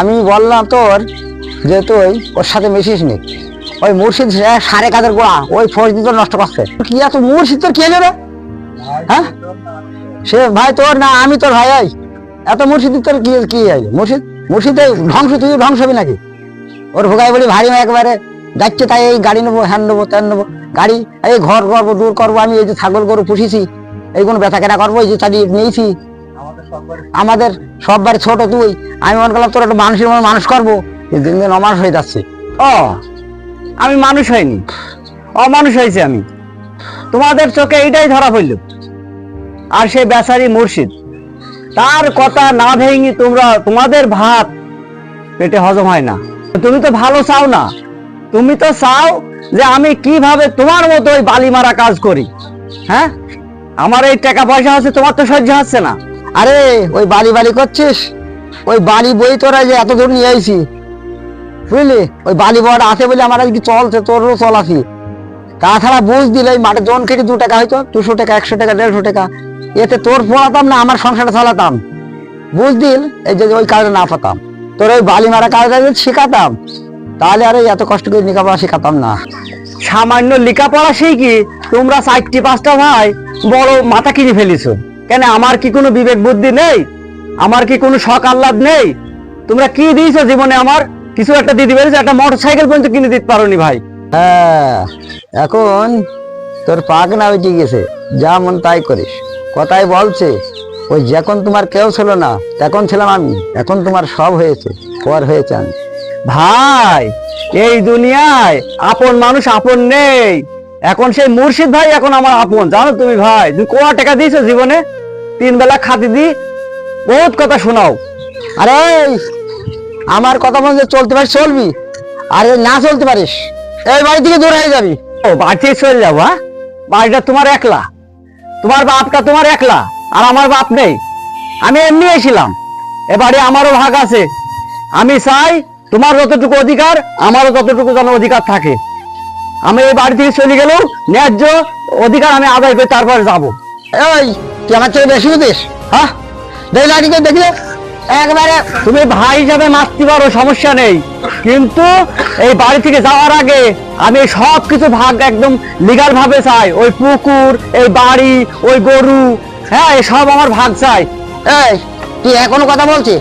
আমি বললাম তোর যে তুই ওর সাথে মিশিস নি। ওই মুর্শিদ সাড়ে কাদের গোড়া, ওই ফৌজ দিয়ে তোর নষ্ট করছে। কি এত মুর্শিদ তোর কে নেবে? হ্যাঁ? সে ভাই তোর না, আমি তোর ভাই আই এত মুর্শিদ তোর কি কি আই মুর্শিদ, মুর্শিদে ধ্বংস, তুই ধ্বংস হবি নাকি? ওর ভোগাই বলি ভারী একবারে। যাচ্ছে তাই এই গাড়ি নেব, হ্যান নেব, ত্যান নেব। গাড়ি, এই ঘর করব, দূর করব, আমি এই যে ছাগল গরু পুষিছি, এইগুলো ব্যথা কেনা করব, এই যে চালিয়ে নিয়েছি। আমাদের সব বাড়ি ছোট, তুই। আমি মনে করলাম তোর একটা মানুষের মতো মানুষ করব দিন দিন অমানুষ হয়ে যাচ্ছে। ও, আমি মানুষ হইনি। অমানুষ হয়েছে আমি। তোমাদের চোখে এইটাই ধরা পড়ল। আর সে বেচারি মুর্শিদ, তার কথা না ভেঙে তোমরা, তোমাদের ভাত পেটে হজম হয় না। তুমি তো ভালো চাও না। তুমি তো চাও যে আমি কীভাবে তোমার মতো ওই বালি মারা কাজ করি। হ্যাঁ? আমার এই টাকা পয়সা আছে, তোমার তো সহ্য হচ্ছে না। আরে, ওই বালি বালি করছিস? ওই বালি বই তোরা যে এত দূর নিয়ে আইছি, বুঝলি? ওই বালি বড় আছে বলে আমার আজকে চলছে তোরও চল আছি। তাছাড়া বুঝ দিলে মাঠে জন কেটে দু টাকা হয়তো, দুশো টাকা, একশো টাকা, দেড়শো টাকা। এতে তোর পড়াতাম না, আমার সংসারটা চালাতাম। বুঝ দিল, এই যে ওই কাজে না পাতাম। তোর ওই বালি মারা কাজটা যদি শেখাতাম, তাহলে আরে এত কষ্ট করে নিকাপড়া শেখাতাম না। সামান্য লেখাপড়া কি তোমরা চারটি পাঁচটা ভাই বড় মাথা কিনে ফেলিছো। কেন, আমার কি কোনো বিবেক বুদ্ধি নেই? আমার কি কোনো শখ আহ্লাদ নেই? তোমরা কি দিয়েছ জীবনে আমার? কিছু একটা দিতে পেরেছ? একটা মোটর সাইকেল পর্যন্ত কিনে দিতে পারোনি ভাই। হ্যাঁ এখন তোর পাক না উঠে গেছে। যা মন তাই করিস। কথাই বলছে ওই যখন তোমার কেউ ছিল না তখন ছিলাম আমি। এখন তোমার সব হয়েছে পর হয়েছে আমি। ভাই এই দুনিয়ায় আপন মানুষ আপন নেই। এখন সেই মুর্শিদ ভাই এখন আমার আপন। জানো তুমি ভাই তুমি কোয়া টাকা দিয়েছ জীবনে। তিন বেলা খাতি দি বহুত কথা শোনাও। আরে আমার কথা মনে চলতে পারিস চলবি। আর না চলতে পারিস এই বাড়ি থেকে দূর হয়ে যাবি। ও বাড়ি থেকে চলে যাব হ্যাঁ? বাড়িটা তোমার একলা। তোমার বাপটা তোমার একলা আর আমার বাপ নেই। আমি এমনি এসেছিলাম। এ বাড়ি আমারও ভাগ আছে। আমি চাই তোমার যতটুকু অধিকার আমারও ততটুকু যেন অধিকার থাকে। আমি এই বাড়ি থেকে চলে গেলেও ন্যায্য অধিকার আমি আদায় করে তারপর যাব। এই তুই আমার চেয়ে বেশি বুঝিস হ্যাঁ? একবারে তুমি ভাই হিসাবে মারতে পারো, সমস্যা নেই। কিন্তু এই বাড়ি থেকে যাওয়ার আগে আমি সব কিছু ভাগ একদম লিগাল ভাবে চাই। ওই পুকুর, এই বাড়ি, ওই গরু হ্যাঁ সব আমার ভাগ চাই। এই, তুই এখনও কথা বলছিস?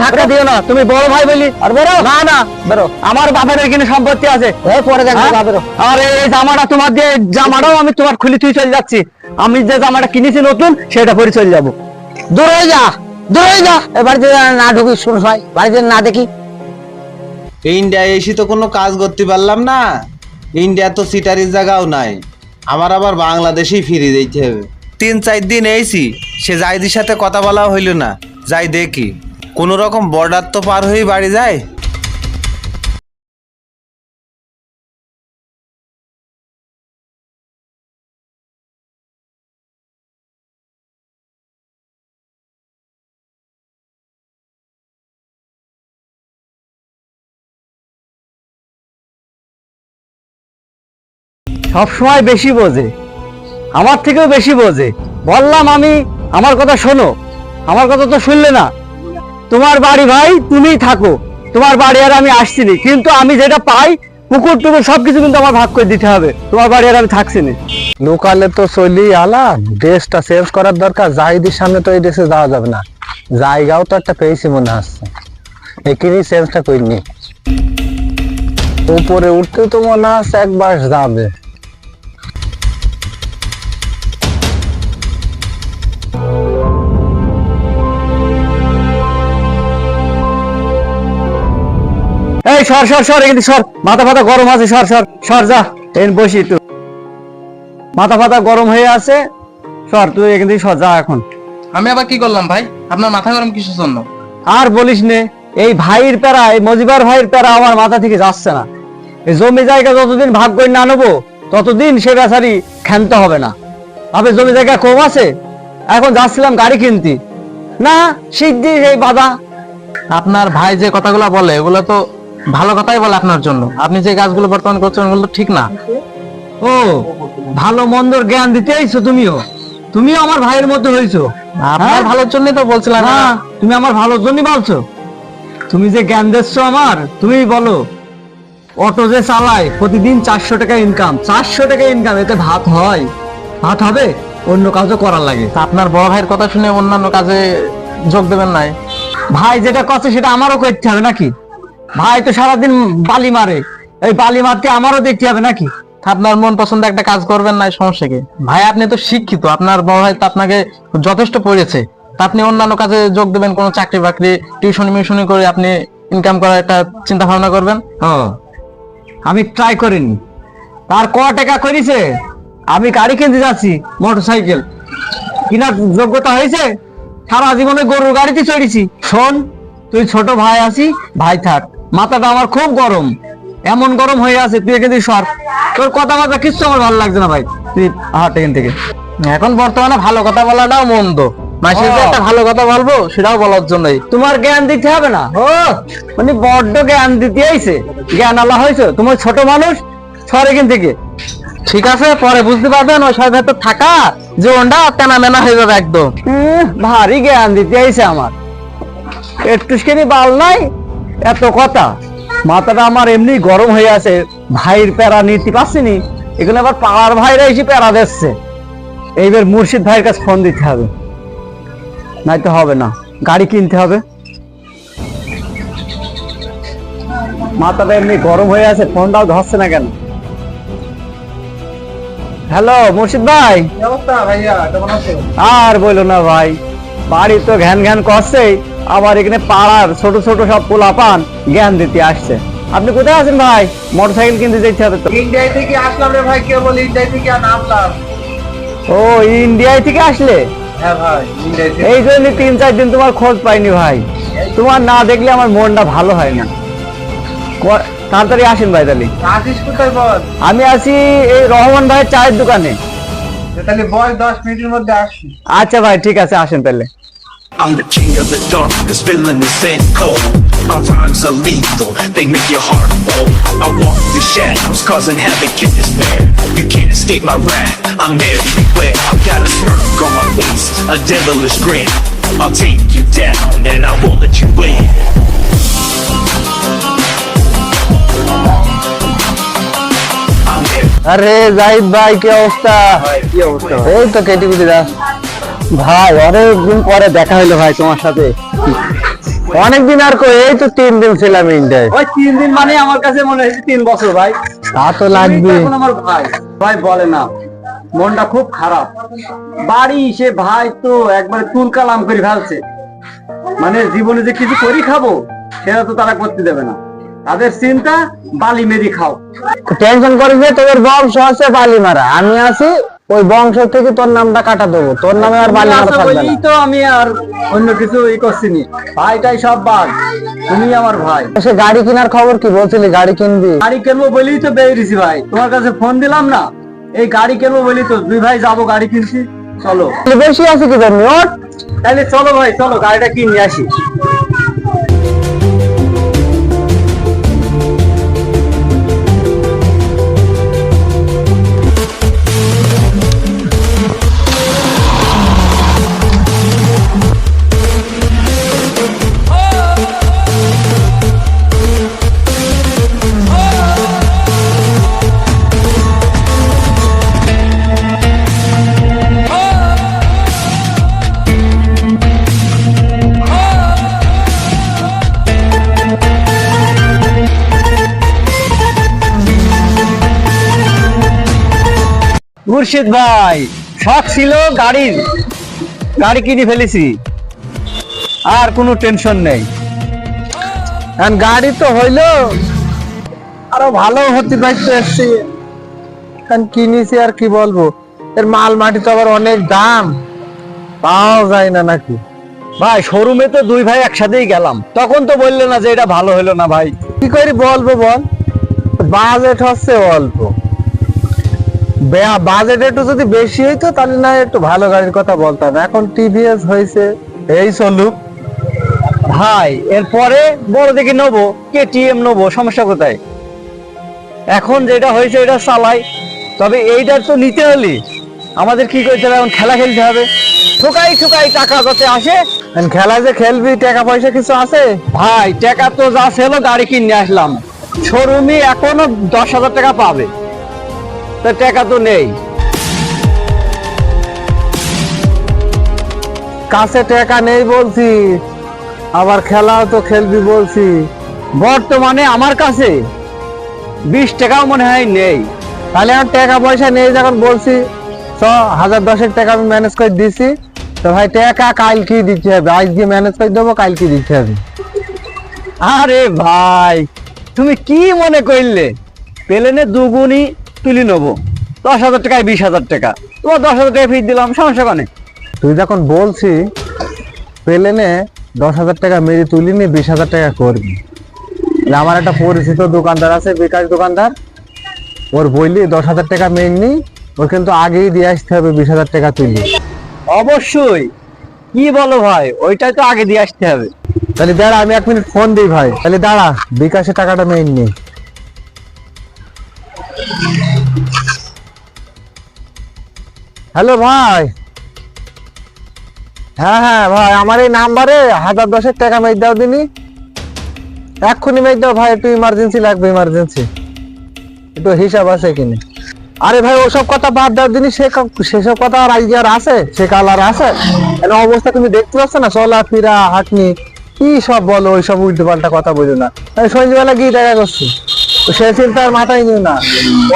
ধাক্কা দিও না তুমি বড় ভাই বলি। আর বেরো। না না। বেরো। আমার বাপের এখানে সম্পত্তি আছে। পরে দেখব হ্যাঁ? আর এই জামাটা তোমার দিয়ে জামাটাও আমি তোমার খুলে তুই চলে যাচ্ছি। আমি যে জামাটা কিনেছি নতুন সেটা পরে চলে যাব। দূর হয়ে যা দূর হয়ে যা। এ বাড়িতে না ঢুকিস শুন ভাই বাড়িতে না দেখি। ইন্ডিয়ায় এসে তো কোনো কাজ করতে পারলাম না। ইন্ডিয়া তো সিটারির জায়গাও নাই। আমার আবার বাংলাদেশেই ফিরে যেতে হবে। তিন চার দিন এইছি সে জাইদির সাথে কথা বলা হইল না। যাই দেখি। কোনো রকম বর্ডার তো পার হয়ে বাড়ি যায়। সবসময় বেশি বোঝে। আমার থেকেও বেশি বোঝে। বললাম আমি, আমার কথা শোনো। আমার কথা তো শুনলে না। তোমার বাড়ি ভাই, তুমিই থাকো। তোমার বাড়ি আর আমি আসছি নি। কিন্তু আমি যেটা পাই, পুকুর টুকুর সবকিছু কিন্তু আমার ভাগ করে দিতে হবে। তোমার বাড়ি আর আমি থাকছি না। লোকালে তো চলি আলা, ড্রেসটা চেঞ্জ করার দরকার, জাহিদির সামনে তো এই ড্রেসে যাওয়া যাবে না। জায়গাও তো একটা পেয়েছি মনে হচ্ছে। এখানেই চেঞ্জটা করিনি। উপরে উঠতে তো মনে হচ্ছে একবার যাবে। এই সর সর সর সর। মাথা ফাতা গরম আছে সর সর। সর যা। এখানে বসি একটু। মাথা ফাতা গরম হয়ে আছে। সর তুই এখান থেকে সর যা এখন। আমি আবার কি করলাম ভাই? আপনার মাথা গরম কিসের জন্য? আর বলিস নে এই ভাইয়ের প্যারা এই মজিবার ভাইয়ের প্যারা আমার মাথা থেকে যাচ্ছে না। এই জমি জায়গা যতদিন ভাগ করে না নেব ততদিন সে বেচারি ক্ষান্ত হবে না। ভাবে জমি জায়গা কম আছে এখন যাচ্ছিলাম গাড়ি কিনতে। না শীত দিয়ে সেই বাধা। আপনার ভাই যে কথাগুলো বলে এগুলো তো ভালো কথাই বলে আপনার জন্য। আপনি যে কাজগুলো বর্তমান করছেন ওগুলো ঠিক না। ও ভালো মন্দর জ্ঞান দিতে আইছো তুমিও। তুমি আমার ভাইয়ের মধ্যে হয়েছো আপনার হ্যাঁ? ভালোর জন্যই তো বলছিলাম। না তুমি আমার ভালোর জন্যই বলছো। তুমি যে জ্ঞান দিচ্ছ আমার তুমি বলো। অটো যে চালায় প্রতিদিন চারশো টাকা ইনকাম চারশো টাকা ইনকাম এতে ভাত হয়। ভাত হবে অন্য কাজও করার লাগে। আপনার বড় ভাইয়ের কথা শুনে অন্যান্য কাজে যোগ দেবেন নাই। ভাই যেটা করছে সেটা আমারও করতে হবে নাকি? ভাই তো সারাদিন বালি মারে। এই বালি মারতে আমারও দেখতে হবে নাকি? আপনার মন পছন্দ একটা কাজ করবেন না সমস্যা কি? ভাই আপনি তো শিক্ষিত। আপনার বড় ভাই তো আপনাকে যথেষ্ট পড়েছে। তা আপনি অন্যান্য কাজে যোগ দেবেন কোনো চাকরি বাকরি টিউশন মিউশনি করে আপনি ইনকাম করার একটা চিন্তা ভাবনা করবেন? ও আমি ট্রাই করিনি। তার ক টাকা করেছে? আমি গাড়ি কিনতে যাচ্ছি মোটর সাইকেল কিনার যোগ্যতা হয়েছে? সারা জীবনে গরুর গাড়িতে চড়েছি। শোন। তুই ছোট ভাই আছি ভাই থাক। মাথাটা আমার খুব গরম। এমন গরম হয়ে আছে তুই এখান থেকে সর। তোর কথা বার্তা কিচ্ছু আমার ভালো লাগছে না ভাই। তুই হাট এখান থেকে। এখন বর্তমানে ভালো কথা বলাটাও মন্দ। মাসের যে একটা ভালো কথা বলব সেটাও বলার জন্যই। তোমার জ্ঞান দিতে হবে না। ও মানে বড্ড জ্ঞান দিতে আইছে। জ্ঞান আল্লাহ হয়েছে। তোমার ছোট মানুষ সর এখান থেকে। ঠিক আছে পরে বুঝতে পারবেন ওই ভেতর থাকা যে ওনটা তেনা মেনা হয়ে যাবে একদম। ভারী জ্ঞান দিতে আইছে আমার। একটুখানি বাল নাই এত কথা। মাথাটা আমার এমনি গরম হয়ে আছে ভাইয়ের প্যারা নিতে পারছিনি। এখানে আবার পাড়ার ভাইরা এসে প্যারা দিচ্ছে। এইবার মুর্শিদ ভাইয়ের কাছে ফোন দিতে হবে। নাই তো হবে না গাড়ি কিনতে হবে। মাথাটা এমনি গরম হয়ে আছে ফোনটাও ধরছে না কেন? হ্যালো মুর্শিদ ভাই। আর বলো না ভাই বাড়ি তো ঘ্যান ঘ্যান করছে আবার এখানে পাড়ার ছোট ছোট সব পোলাপান জ্ঞান দিতে আসছে। আপনি কোথায় আছেন ভাই? মোটরসাইকেল কিনতে যেতে হবে তো। ইন্ডিয়া থেকে আসলাম রে ভাই কেবল ইন্ডিয়া থেকে নামলাম। ও ইন্ডিয়ায় থেকে আসলে? হ্যাঁ ভাই এই জন্য তিন চার দিন তোমার খোঁজ পাইনি ভাই। তোমার না দেখলে আমার মনটা ভালো হয় না। তাড়াতাড়ি আসেন ভাই তাহলে। আসিস কোথায় বল? আমি আছি এই রহমান ভাইয়ের চায়ের দোকানে। তাহলে বল দশ মিনিটের মধ্যে আসছি। আচ্ছা ভাই ঠিক আছে আসেন তাহলে। I'm the king of the darkness, feeling this and cold. Our times are lethal, they make your heart cold. I walk the shadows, causing havoc in this bed. You can't escape my wrath, I'm everywhere. I've got a smirk on my face, a devilish grin. I'll take you down, and I won't let you win. I'm everywhere. আরে জাহিদ ভাই কি অবস্থা কি অবস্থা এই তো কেটে কুটি দাস ভাই অনেকদিন পরে দেখা হইল ভাই তোমার সাথে। অনেকদিন আর কই এই তো তিন দিন ছিলাম ইন্ডিয়ায়। ওই তিন দিন মানে আমার কাছে মনে হয়েছে তিন বছর ভাই। তা তো লাগবে এখন আমার ভাই। ভাই বলে না। মনটা খুব খারাপ। বাড়ি সে ভাই তো একবারে তুল কালাম করে ফেলছে। মানে জীবনে যে কিছু করি খাব সেটা তো তারা করতে দেবে না। তাদের চিন্তা বালি মেরি খাও। টেনশন করিস যে তোদের বংশ আছে বালি মারা। আমি আছি ওই বংশ থেকে তোর নামটা কাটা দেবো। তোর নামে আর বালি মারা থাকবে না। তো আমি আর অন্য কিছু ই করছি নি ভাইটাই সব বাদ তুমি আমার ভাই। সে গাড়ি কেনার খবর কি? বলছিলি গাড়ি কিনবি। গাড়ি কিনবো বলেই তো বেরিয়েছি ভাই। তোমার কাছে ফোন দিলাম না? এই গাড়ি কিনবো বলি তো। দুই ভাই যাব গাড়ি কিনছি চলো। বেশি আছে কি জন্য ওঠ। তাহলে চলো ভাই চলো গাড়িটা কিনে আসি। মুর্শিদ ভাই, শখ ছিল গাড়ির, গাড়ি কিনে ফেলেছি। আর কোনো টেনশন নেই। এখন গাড়ি তো হইল, আরও ভালো হতে পারতে এসছি কিনেছি আর কি বলব, এর মাল মাটি তো আবার অনেক দাম। পাওয়া যায় না নাকি? ভাই শোরুমে তো দুই ভাই একসাথেই গেলাম। তখন তো বললে না যে এটা ভালো হলো না ভাই। কি করে বলব বল? বাজেট হচ্ছে অল্প। বাজেট একটু যদি বেশি হইতো তাহলে না একটু ভালো গাড়ির কথা বলতাম। এখন টিভিএস হয়েছে এই চলুক ভাই এরপরে বড় দেখে নেব কেটিএম নেব সমস্যা কোথায়? এখন যেটা হয়েছে এটা চালাই। তবে এইটার তো নিতে হলে। আমাদের কি করতে হবে? এখন খেলা খেলতে হবে। ঠোকাই ঠোকাই টাকা যাতে আসে। খেলা যে খেলবি টাকা পয়সা কিছু আছে? ভাই টাকা তো যা ছিল গাড়ি কিনে আসলাম। শোরুমে এখনও দশ হাজার টাকা পাবে। তা টাকা তো নেই। কাছে টাকা নেই বলছি, আবার খেলাও তো খেলবি বলছি। বর্তমানে আমার কাছে বিশ টাকাও মনে হয় নেই। তাহলে আমার টাকা পয়সা নেই যখন বলছি, ছ হাজার দশেক টাকা আমি ম্যানেজ করে দিছি। তো ভাই, টাকা কাল কি দিতে হবে? আজকে ম্যানেজ করে দেবো, কাল কি দিতে হবে? আরে ভাই, তুমি কি মনে করলে? প্লেনে দুগুনি তুলি নেব। দশ হাজার টাকায় বিশ হাজার টাকা। তোমার দশ হাজার টাকা ফির দিলাম সমস্যা কানে? তুই যখন বলছি প্লেনে দশ হাজার টাকা মেরে তুলিনি বিশ হাজার টাকা করবি। আমার একটা পরিচিত দোকানদার আছে বিকাশ দোকানদার। ওর বললি দশ হাজার টাকা মেননি ওর কিন্তু আগেই দিয়ে আসতে হবে বিশ হাজার টাকা তুলি। অবশ্যই। কি বলো ভাই ওইটাই তো আগে দিয়ে আসতে হবে। তাহলে দাঁড়া আমি এক মিনিট ফোন দিই ভাই। তাহলে দাঁড়া বিকাশে টাকাটা মেননি হ্যালো ভাই। হ্যাঁ হ্যাঁ ভাই, আমার এই নাম্বারে হাজার দশেক টাকা মেয়ে দাও দিনি। এক্ষুনি মেয়ে দাও ভাই, একটু ইমার্জেন্সি লাগবে ইমার্জেন্সি একটু হিসাব আছে কিনে। আরে ভাই, ওসব কথা বাদ দাও দিনি, সে সেসব কথা আর আজকে আর আছে, সে কাল আর আছে। এর অবস্থা তুমি দেখতে পাচ্ছ না? চলা, ফিরা, হাঁটনি, কি সব বলো ওই সব উল্টো পাল্টা কথা বলো না। সন্ধ্যেবেলা গিয়ে দেখা করছি। সে চিন্তা আর মাথায় নিও না।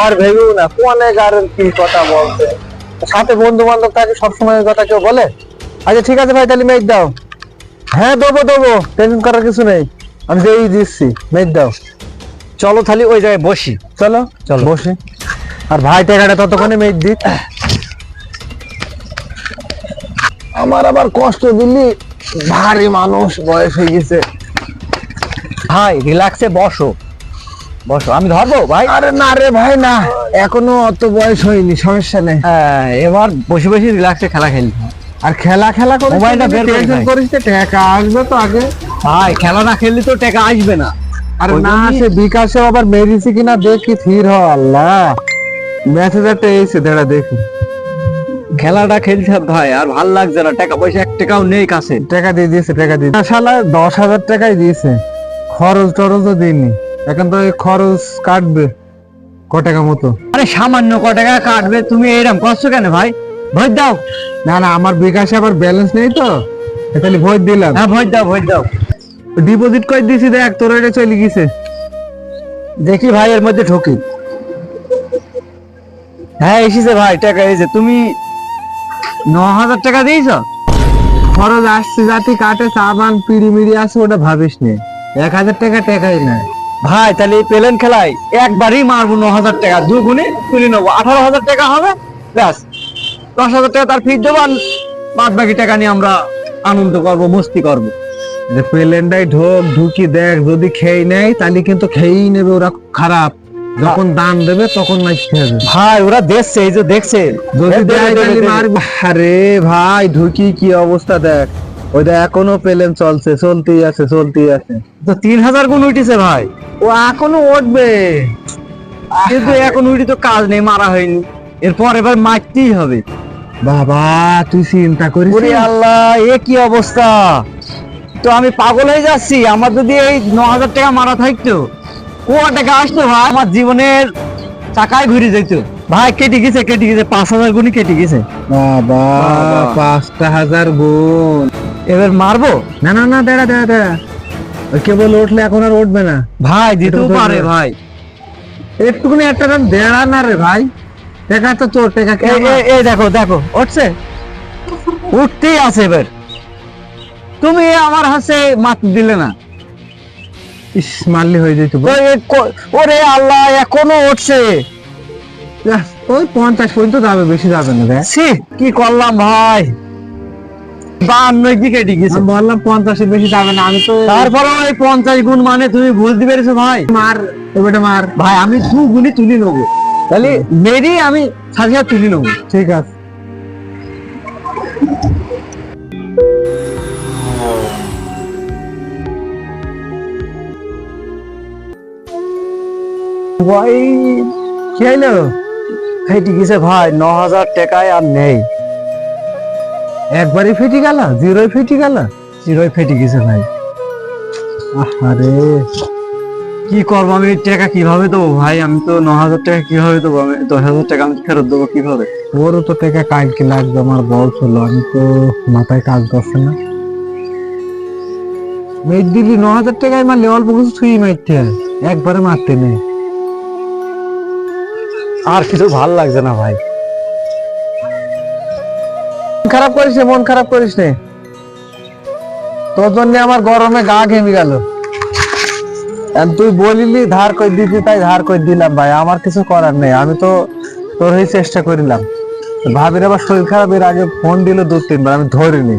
আর ভেবেও না, অনেক আর কি কথা বলছে সাথে বন্ধু বান্ধব থাকে, সবসময় কথা কেউ বলে? আচ্ছা ঠিক আছে ভাই, তাহলে মেঘ দাও। হ্যাঁ দেবো দেবো। টেনশন করার কিছু নেই। আমি যেই দিচ্ছি। মেঘ দাও। চলো তাহলে ওই জায়গায় বসি। চলো চলো। বসে। আর ভাই, টাকাটা ততক্ষণে মেঘ দিক। আমার আবার কষ্ট দিলি? ভারী মানুষ বয়স হয়ে গেছে। ভাই রিল্যাক্সে বসো। বসো আমি ধরবো ভাই? আরে না রে ভাই না। এখনও অত বয়স হয়নি সমস্যা নেই। হ্যাঁ, এবার বসে বসে রিল্যাক্সে খেলা খেলি। আর খেলা খেলা করে মোবাইলটা বের করে করিস টাকা আসবে তো আগে। ভাই খেলা না খেললে তো টাকা আসবে না। আরে না সে বিকাশে আবার মেরেছি কিনা দেখি থির হ আল্লাহ। মেসেজ একটা এসে দাঁড়া দেখি। খেলাটা হবে ভাই আর ভালো লাগছে না। টাকা পয়সা এক টাকাও নেই কাছে। টাকা দিয়ে দিয়েছে টাকা দিয়ে। শালা দশ হাজার টাকাই দিয়েছে। খরচ টরচও দিইনি। এখন তো খরচ কাটবে ক টাকা মতো। আরে সামান্য ক টাকা কাটবে তুমি এরকম করছ কেন ভাই? ভোট দাও। না না আমার বিকাশে আবার ব্যালেন্স নেই তো তাহলে ভোট দিলাম। হ্যাঁ ভোট দাও ভোট দাও। ডিপোজিট করে দিয়েছি দেখ তোর এটা চলে গেছে। দেখি ভাই এর মধ্যে ঢোকি। হ্যাঁ এসেছে ভাই টাকা এসেছে। তুমি ন হাজার টাকা দিয়েছ? খরচ আসছে জাতি কাটে সাবান পিড়ি মিড়ি আছে ওটা ভাবিস নে। এক হাজার টাকা টাকাই না। ভাই তাহলে এই প্লেন খেলায় একবারই মারবো ন হাজার টাকা। দুগুণে তুলে নেব। আঠারো হাজার টাকা হবে ব্যাস। দশ হাজার টাকা তার ফিট দেবো আর বাদ বাকি টাকা নিয়ে আমরা আনন্দ করব মস্তি করব। যে প্লেনটাই ঢোক ঢুকি দেখ যদি খেয়ে নেয় তাহলে কিন্তু খেয়েই নেবে ওরা খারাপ। যখন দাম দেবে তখন মাইতে হবে ভাই ওরা দেখছে এই যে দেখছে। যদি। মারবে। আরে ভাই ঢুকি কি অবস্থা দেখ। ওই দেখ এখনও প্লেন চলছে চলতেই আছে চলতেই আছে। তো তিন হাজার গুণ উঠেছে ভাই। ও এখনও উঠবে। কিন্তু এখন উঠি তো কাজ নেই মারা হয়নি। এরপর এবার মারতেই হবে। বাবা তুই চিন্তা করিস ওরে আল্লাহ এ কি অবস্থা? তো আমি পাগল হয়ে যাচ্ছি। আমার যদি এই ন হাজার টাকা মারা থাকতো ক টাকা আসতো ভাই আমার জীবনের চাকায় ঘুরে যেত। ভাই কেটে গেছে কেটে গেছে পাঁচ হাজার গুণই কেটে গেছে। বাবা বাবা। পাঁচটা হাজার গুণ। এবার মারবো? না না না দাঁড়া দাঁড়া দাঁড়া। ওই কেবল উঠলে এখন আর উঠবে না। ভাই দিতেও পারে ভাই। একটুখানি একটা দাম দেড়া না রে ভাই। টাকা তো তোর টাকা এই দেখো দেখো উঠছে? উঠতেই আছে এবার। তুমি আমার হাতে মাত দিলে না। ইস মারলি হয়ে যেত ওরে আল্লাহ এখনও উঠছে। ওই পঞ্চাশ পর্যন্ত যাবে বেশি যাবে না দেখ কি করলাম ভাই? বান্ন কি কেটে বললাম পঞ্চাশের বেশি যাবে না আমি তো তারপরে ওই পঞ্চাশ গুণ মানে তুমি বুঝতে পেরেছ ভাই? মার এবারে মার। ভাই আমি দু গুণই তুলি নেব। তাহলে মেরি আমি সাথে সাথে নেব। ঠিক আছে। ভাই কি হইল গেছে ভাই ন হাজার টাকায় আর নেই। একবারই ফেটে গেল, জিরোই ফেটে গেল চিরই ফেটে গেছে ভাই। আরে কি করব আমি? টাকা কীভাবে দেবো ভাই? আমি তো ন হাজার টাকা কীভাবে দেবো? আমি দশ হাজার টাকা আমি ফেরত দেবো কীভাবে? ওরও তো টাকা কালকে লাগবে, আমার বলছিল আমি তো মাথায় কাজ করছে না। মেট দিলি ন হাজার টাকায় মারলে অল্প কিছু ছুঁই মারতে একবারে মারতে নেই। আর কিছু ভালো লাগছে না ভাই। খারাপ করিস নে, মন খারাপ করিস নে। তোর জন্য আমার গরমে গা ঘেমে গেল। তুই বলিলি ধার করে দিতি তাই ধার করে দিলাম ভাই। আমার কিছু করার নেই আমি তো তোর হয়ে চেষ্টা করিলাম। ভাবির আবার শরীর খারাপ এর আগে ফোন দিল দু তিনবার আমি ধরিনি।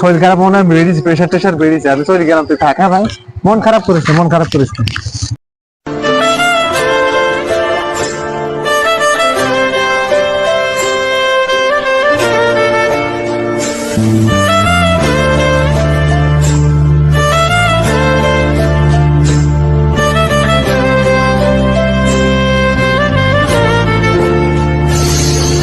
শরীর খারাপ মনে হয় বেড়েছে প্রেশার টেশার বেড়েছে আমি চলে গেলাম তুই থাকা ভাই। মন খারাপ করিস মন খারাপ করিস